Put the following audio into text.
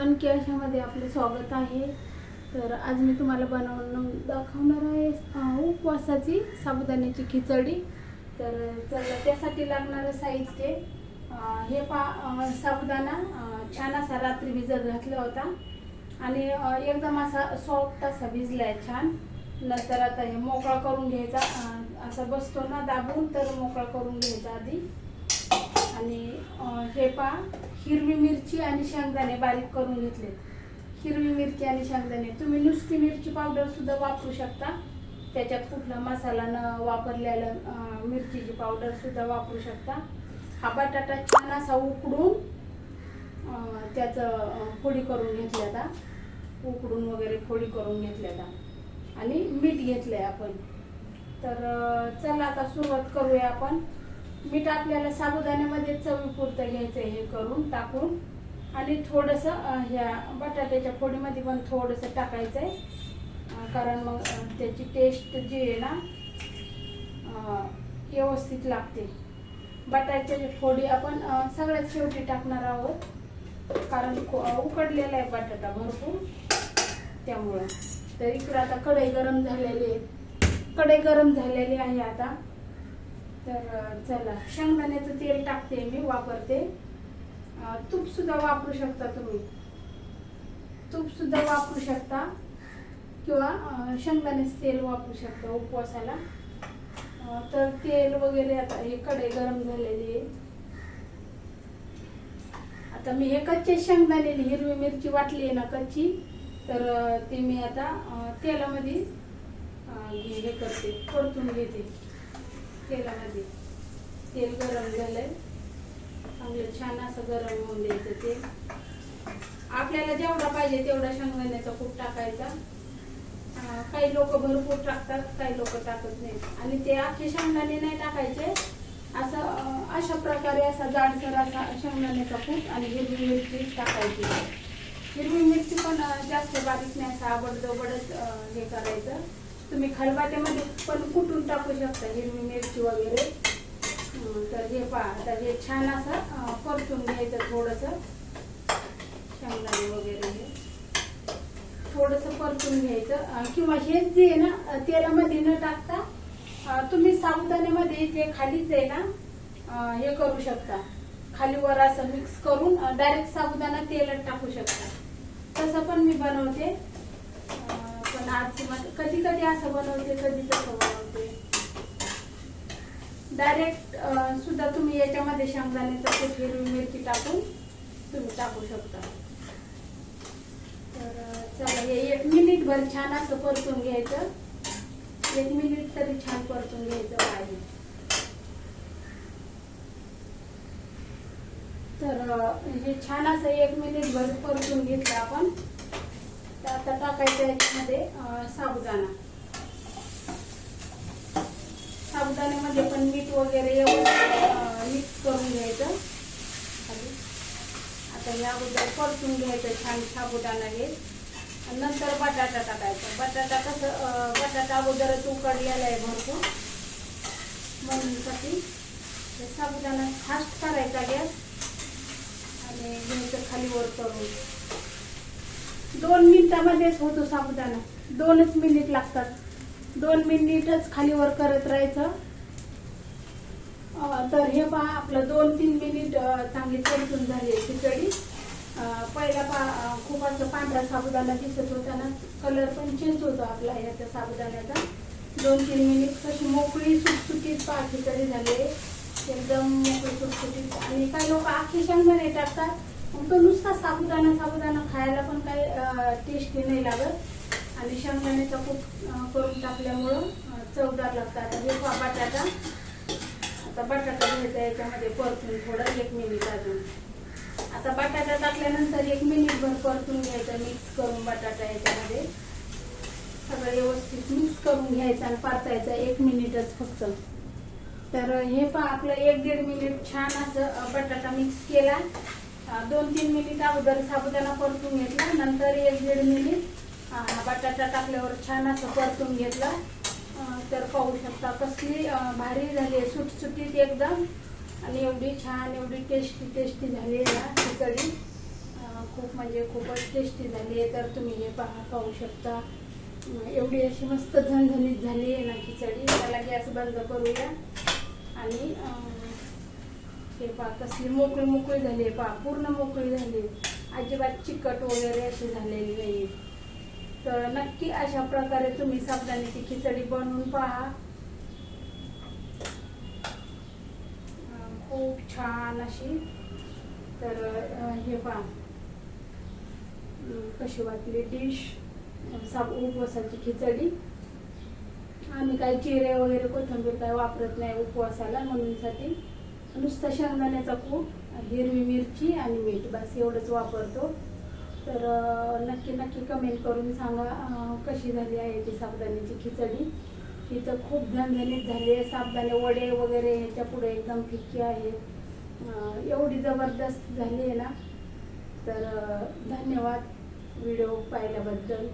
मन की अशामध्ये आपले स्वागत आहे. तर आज मी तुम्हाला बनवून दाखवणार आहे उपवासाची साबुदाण्याची खिचडी. तर चला त्यासाठी लागणारं साहित्य हे पा साबुदाणा छान असा रात्री भिजत घातला होता. आणि एकदम असा सॉफ्ट असा भिजलाय छान. नंतर आता हे मोकळा करून घ्यायचा असा बसतो ना दाबून तर मोकळा करून घ्यायचा आधी. आणि हे पा हिरवी मिरची आणि शेंगदाणे बारीक करून घेतलेत. हिरवी मिरची आणि शेंगदाणे. तुम्ही नुसती मिरची पावडरसुद्धा वापरू शकता. त्याच्यात कुठला मसाला न वापरलेला मिरचीची पावडरसुद्धा वापरू शकता. हा बटाटा छान असा उकडून त्याचं फोडी करून घेतल्या आता उकडून वगैरे फोडी करून घेतल्या आता आणि मीठ घेतलं आहे आपण. तर चला आता सुरुवात करूया आपण. मीठ आपल्याला साबुदाण्यामध्ये चवीपुरतं घ्यायचं हे करून टाकून. आणि थोडंसं ह्या बटाट्याच्या फोडीमध्ये पण थोडंसं टाकायचं आहे कारण मग त्याची टेस्ट जी आहे ना व्यवस्थित लागते. बटाट्याची फोडी आपण सगळ्यात शेवटी टाकणार आहोत. कारण उकडलेला आहे बटाटा भरपूर. त्यामुळं. तर इकडं आता कढई गरम झालेली आहे. कढई गरम झालेली आहे आता. तर चला. शेंगदाण्याचं तेल टाकते मी वापरते. तूप सुद्धा वापरू शकता तुम्ही. तूप सुद्धा वापरू शकता. किंवा शेंगदाण्याचं तेल वापरू शकता उपवासाला. तर तेल वगैरे आता हे कढई गरम झालेली आहे. आता मी हे कच्चे शेंगदाणे हिरवी मिरची वाटली आहे ना कच्ची तर ते मी आता तेलामध्ये हे हे करते परतून घेते. तेलामध्ये तेल गरम झालंय. चांगलं छान असं गरम होऊन द्यायचं तेल. आपल्याला जेवढा पाहिजे तेवढा शेंगदाण्याचा कूट टाकायचा. काही लोक भरपूर टाकतात काही लोक टाकत नाहीत. आणि ते अख्खे शेंगदाणे नाही टाकायचे. असं अशा प्रकारे असा जाडसर असा शेंगदाण्याचा कूट आणि हिरवी मिरची टाकायची. हिरवी मिरची पण जास्त बारीक नाही असं आबडदोबडच हे करायचं. तुम्ही खलबाट्यामध्ये पण कुटून टाकू शकता हिरवी मिरची वगैरे. तर हे पहा तर हे छान असं परतून घ्यायचं थोडंसं. शेंगदाणे वगैरे हे. थोडंसं परतून घ्यायचं. किंवा हेच जे आहे ना तेलामध्ये न टाकता तुम्ही साबुदाण्यामध्ये जे खालीच आहे ना हे करू शकता. खाली वर असं मिक्स करून डायरेक्ट साबुदाणा तेलात टाकू शकता. तसं पण मी बनवते. पण आजची मध्ये कधी कधी असं बनवते कधी तसं बनवते. डायरेक्ट सुद्धा तुम्ही याच्यामध्ये शेंगदाण्याचा कूट हिरवी मिरची टाकून तुम्ही टाकू शकता. तर चला हे एक मिनिट भर छान असं परतून घ्यायचं. एक मिनिट तरी छान परतून घ्यायचं पाहिजे. तर हे छान असं एक मिनिट भर परतून घेतलं आपण. तर आता टाकायचं याच्यामध्ये साबुदाणा. साबुदाण्यामध्ये पण मीठ वगैरे एवढं मिक्स करून घ्यायचं. आता या अगोदर परतून घ्यायचं छान साबुदाणा हे. नंतर बटाटा टाकायचा. बटाटा कसं बटाटा अगोदरच उकडलेला आहे भरपूर. म्हणूनसाठी साबुदाणा फास्ट करायचा गॅस. आणि घ्यायचं खाली वर करून. दोन मिनिटामध्येच होतो साबुदाणा. दोनच मिनिट लागतात. दोन मिनिटच खाली वर करत राहायचं. तर हे पहा आपलं दोन तीन मिनिट चांगली परतून झाली आहे खिचडी. पहिला पा खूप असं पांढरा साबुदाणा दिसत होता ना कलर पण चेंज होतो आपला याचा साबुदाण्याचा. दोन तीन मिनिट कशी मोकळी सुटसुटीत पहा खिचडी झाली एकदम मोकळी सुटसुटीत. आणि काही लोक आखी शेंगदाणे टाकतात. मग तो नुसता साबुदाणा साबुदाणा खायला पण काही टेस्टी नाही लागत. आणि शेंगदाण्याचा खूप करून टाकल्यामुळं चवदार लागतात आता हे पहा बटाटा. आता बटाटा घ्यायचा याच्यामध्ये परतून थोडं एक मिनिट अजून. आता बटाटा टाकल्यानंतर एक मिनिटभर परतून घ्यायचं मिक्स करून बटाटा याच्यामध्ये. सगळं व्यवस्थित मिक्स करून घ्यायचं आणि परतायचं एक मिनिटच फक्त. तर हे पहा आपलं एक दीड मिनिट छान असं बटाटा मिक्स केला. दोन तीन मिनिट अगोदर साबुदाणा परतून घेतला नंतर एक दीड मिनिट बटाटा टाकल्यावर छान असं परतून घेतला. तर पाहू शकता कसली भारी झाली आहे सुटसुटीत एकदम. आणि एवढी छान एवढी टेस्टी टेस्टी झाली आहे ना खिचडी. खूप म्हणजे खूपच टेस्टी झाली आहे तर तुम्ही हे पहा पाहू शकता. एवढी अशी मस्त झणझणीत झाली आहे ना खिचडी. त्याला गॅस बंद करूया. आणि हे पा कसली मोकळी मोकळी झाली आहे पहा पूर्ण मोकळी झाली अजिबात चिकट वगैरे अशी झालेली नाही तर नक्की अशा प्रकारे तुम्ही साबणाची खिचडी बनवून पहा. खूप छान अशी. तर हे पहा. कशी वाटली डिश साब उपवासाची खिचडी. आम्ही काही चिरे वगैरे कोथिंबीर काही वापरत नाही उपवासाला म्हणूनसाठी नुसतं शेंगदाण्याचा कूट हिरवी मिरची आणि मीठ. बस एवढंच वापरतो. तर नक्की नक्की कमेंट करून सांगा कशी झाली आहे ती साबदाण्याची खिचडी. ही तर खूप झणझणीत झाली आहे. साबदाणे वडे वगैरे ह्याच्या पुढे एकदम फिक्की आहे एवढी जबरदस्त झाली आहे ना. तर धन्यवाद. व्हिडिओ पाहिल्याबद्दल.